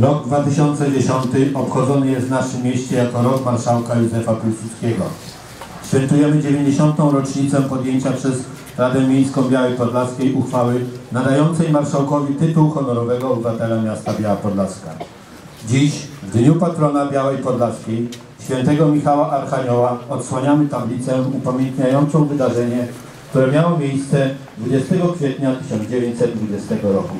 Rok 2010 obchodzony jest w naszym mieście jako rok marszałka Józefa Piłsudskiego. Świętujemy 90. rocznicę podjęcia przez Radę Miejską Białej Podlaskiej uchwały nadającej marszałkowi tytuł honorowego obywatela miasta Biała Podlaska. Dziś, w dniu patrona Białej Podlaskiej, świętego Michała Archanioła, odsłaniamy tablicę upamiętniającą wydarzenie, które miało miejsce 20 kwietnia 1920 roku.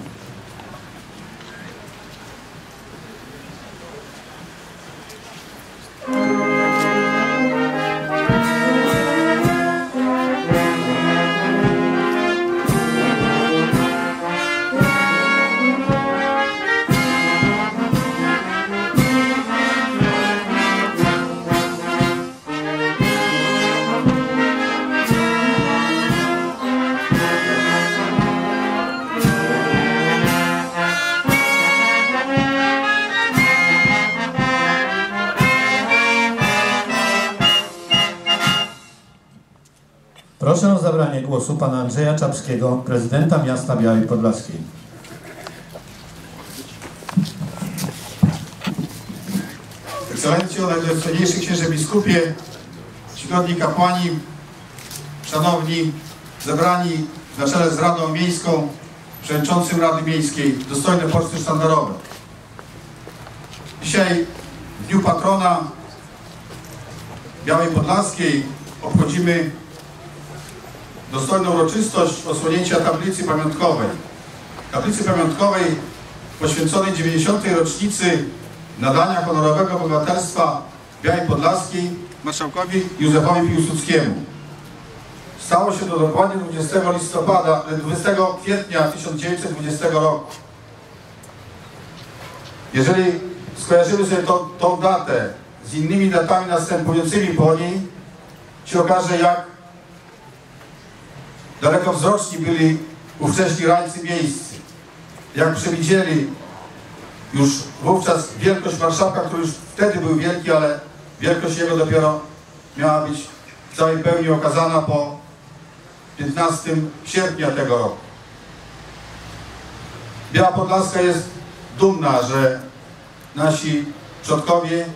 Proszę o zabranie głosu pana Andrzeja Czapskiego, prezydenta miasta Białej Podlaskiej. Ekscelencjo, najdostojniejszy księże biskupie, czcigodni kapłani, szanowni zebrani na czele z Radą Miejską, przewodniczącym Rady Miejskiej, dostojne poczty sztandarowe. Dzisiaj w Dniu Patrona Białej Podlaskiej obchodzimy dostojną uroczystość osłonięcia tablicy pamiątkowej. Tablicy pamiątkowej poświęconej 90. rocznicy nadania honorowego obywatelstwa Białej Podlaskiej marszałkowi Józefowi Piłsudskiemu. Stało się to dokładnie 20 listopada, 20 kwietnia 1920 roku. Jeżeli skojarzymy sobie tą, tą datę z innymi datami następującymi po niej, się okaże, jak dalekowzroczni byli ówcześni rajcy miejscy. Jak przewidzieli już wówczas wielkość marszałka, który już wtedy był wielki, ale wielkość jego dopiero miała być w całej pełni okazana po 15 sierpnia tego roku. Biała Podlaska jest dumna, że nasi przodkowie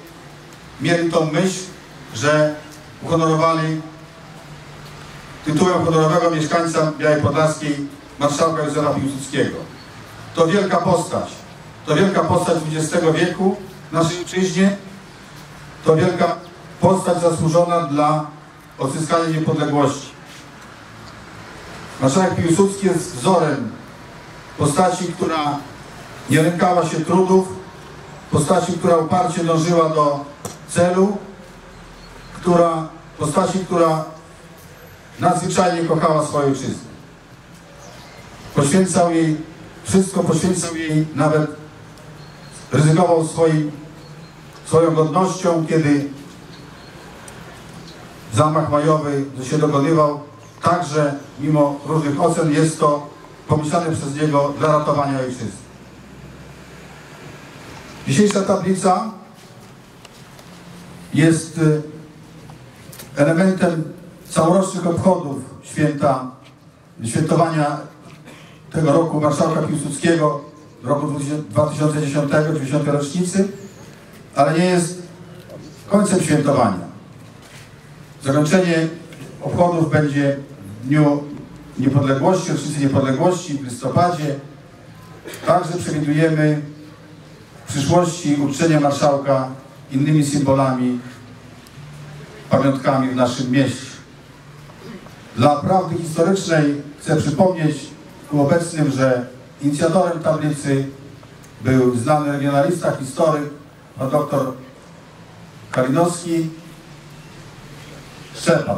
mieli tą myśl, że uhonorowali tytułem honorowego mieszkańca Białej Podlaskiej marszałka Józefa Piłsudskiego. To wielka postać. To wielka postać XX wieku w naszej ojczyźnie. To wielka postać zasłużona dla odzyskania niepodległości. Marszałek Piłsudski jest wzorem postaci, która nie lękała się trudów, postaci, która uparcie dążyła do celu, która, postaci, która nadzwyczajnie kochała swoją ojczyznę. Poświęcał jej wszystko, poświęcał jej nawet, ryzykował swoim, swoją godnością, kiedy zamach majowy się dokonywał. Także, mimo różnych ocen, jest to pomyślane przez niego dla ratowania ojczyzny. Dzisiejsza tablica jest y, elementem całorocznych obchodów święta, świętowania tego roku marszałka Piłsudskiego, roku 2010, 90. rocznicy, ale nie jest końcem świętowania. Zakończenie obchodów będzie w dniu niepodległości, rocznicy niepodległości w listopadzie. Także przewidujemy w przyszłości uczczenia marszałka innymi symbolami, pamiątkami w naszym mieście. Dla prawdy historycznej chcę przypomnieć obecnym, że inicjatorem tablicy był znany regionalista, historyk, pan doktor Kalinowski Szczepan.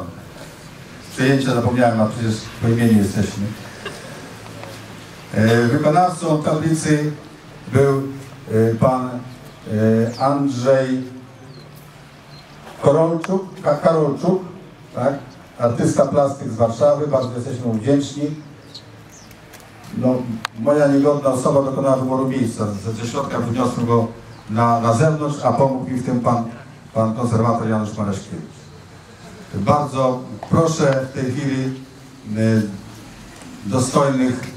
Przejęcia zapomniałem, a przecież po imieniu jesteśmy. E, wykonawcą tablicy był e, pan e, Andrzej Korolczuk, Karolczuk, tak? Artysta plastyk z Warszawy, bardzo jesteśmy mu wdzięczni. No, moja niegodna osoba dokonała wyboru miejsca. Ze środka wyniosłem go na, na zewnątrz, a pomógł mi w tym pan, pan konserwator Janusz Mareszkiewicz. Bardzo proszę w tej chwili y, dostojnych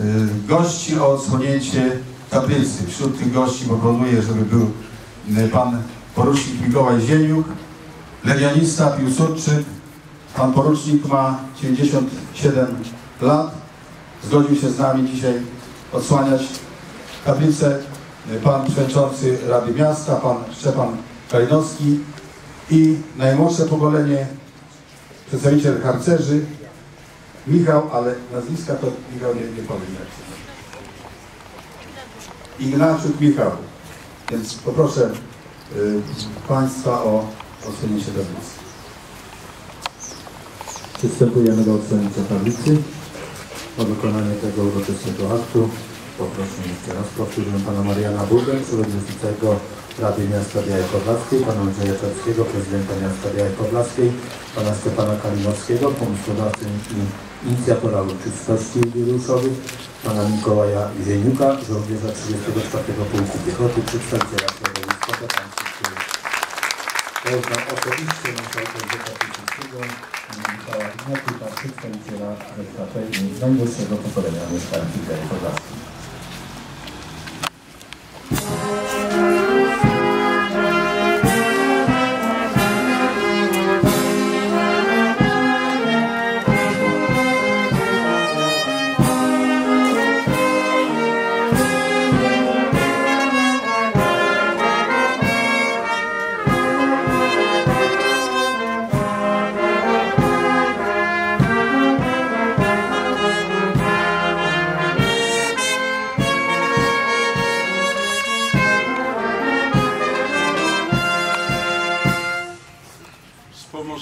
y, gości o odsłonięcie tablicy. Wśród tych gości proponuję, żeby był y, pan porucznik Mikołaj Zieniuk, legionista Piłsudczyk. Pan porucznik ma 97 lat. Zgodził się z nami dzisiaj odsłaniać tablicę. Pan przewodniczący Rady Miasta, pan Szczepan Kalinowski i najmłodsze pokolenie, przedstawiciel harcerzy, Michał, ale nazwiska to Michał nie, nie powiem. Ignaczuk Michał. Więc poproszę y, Państwa o odsunięcie tablicy. Przystępujemy do odsłonięcia tablicy. O wykonanie tego uroczystego aktu poproszę jeszcze raz powtórzę pana Mariana Burgę, przewodniczącego Rady Miasta Białej Podlaskiej, pana Andrzeja Czarskiego, prezydenta Miasta Białej Podlaskiej, pana Stefana Kalinowskiego, pomysłodawcę i inicjatora uroczystości jubileuszowych, pana Mikołaja Zieniuka, żołnierza 34 Pułku Piechoty, przedstawiciela środowiska Pańskiego. Poznam osobiście marszałka Piłsudskiego, Michała Ignatyka, przedstawiciela i najmłodszego pokolenia mieszkańców Białej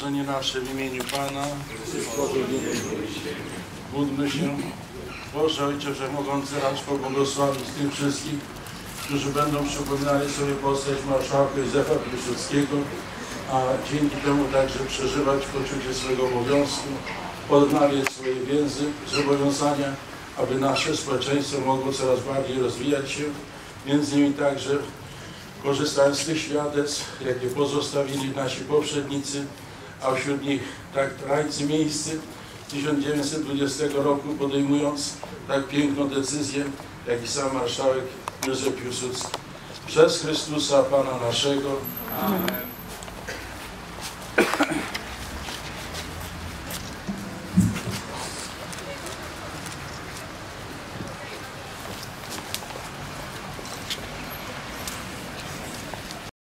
Wspomożenie nasze w imieniu Pana. Módlmy się. Boże Ojcze Wszechmogący, racz pobłogosławić tych wszystkich, którzy będą przypominali sobie postać marszałka Józefa Piłsudskiego, a dzięki temu także przeżywać poczucie swojego obowiązku, odnawiać swoje więzy, zobowiązania, aby nasze społeczeństwo mogło coraz bardziej rozwijać się, między innymi także korzystając z tych świadectw, jakie pozostawili nasi poprzednicy, a wśród nich tak rajcy miejscy 1920 roku podejmując tak piękną decyzję, jak i sam marszałek Józef Piłsudski. Przez Chrystusa Pana naszego. Amen.